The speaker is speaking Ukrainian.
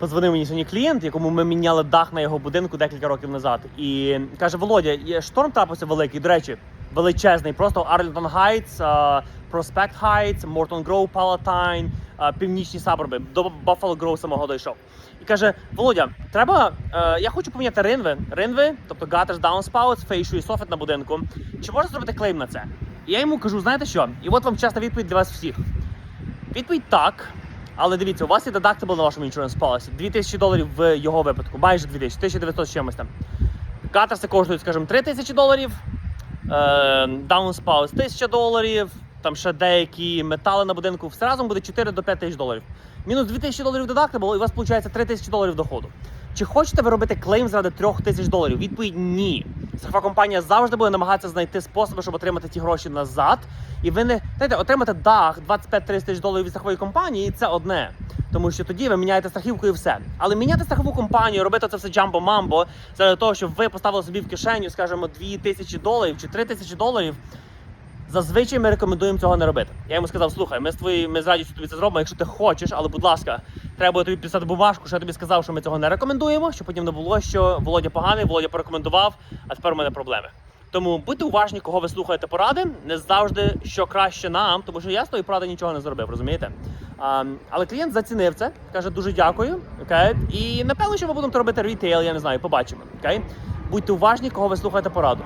Подзвонив мені сьогодні клієнт, якому ми міняли дах на його будинку декілька років назад. І каже: Володя, шторм трапився великий. До речі, величезний. Просто Арлінтон Хайтс, Проспект Хайтс, Мортон Гроу, Палатайн, північні саборби до Баффало Гроу самого дійшов. І каже: Володя, треба. е, я хочу поміняти ринви, ринви, тобто gutters, downspouts, фейшу і софет на будинку. Чи можна зробити клейм на це? І я йому кажу: знаєте що? І от вам чесна відповідь для вас всіх. Відповідь так. Але дивіться, у вас є deductible на вашому insurance policy. 2000 доларів в його випадку, майже 2000, 1900 з чимось там. Катерси коштують, скажімо, 3000 доларів, е, downspout 1000 доларів, там ще деякі метали на будинку. Все разом буде 4 до 5 тисяч доларів. Мінус 2000 доларів deductible, і у вас виходить 3000 доларів доходу. Чи хочете ви робити клейм заради 3000 доларів? Відповідь ні. Страхова компанія завжди буде намагатися знайти способи, щоб отримати ті гроші назад. І ви не знаєте, отримати дах 25-30 тисяч доларів від страхової компанії це одне. Тому що тоді ви міняєте страхівку і все. Але міняти страхову компанію, робити це все джамбо-мамбо, заради того, щоб ви поставили собі в кишеню, скажімо, 2 тисячі доларів чи 3 тисячі доларів. Зазвичай ми рекомендуємо цього не робити. Я йому сказав: слухай, ми з твої, ми з радістю тобі це зробимо, якщо ти хочеш, але будь ласка, треба буде тобі писати бумажку, що я тобі сказав, що ми цього не рекомендуємо, щоб потім не було, що Володя поганий, Володя порекомендував, а тепер у мене проблеми. Тому будьте уважні, кого ви слухаєте поради. Не завжди що краще нам, тому що я з тої поради нічого не зробив, розумієте? А, але клієнт зацінив це, каже дуже дякую. Окей, і напевно, що ми будемо робити рітейл, я не знаю, побачимо. Окей, будьте уважні, кого ви слухаєте пораду.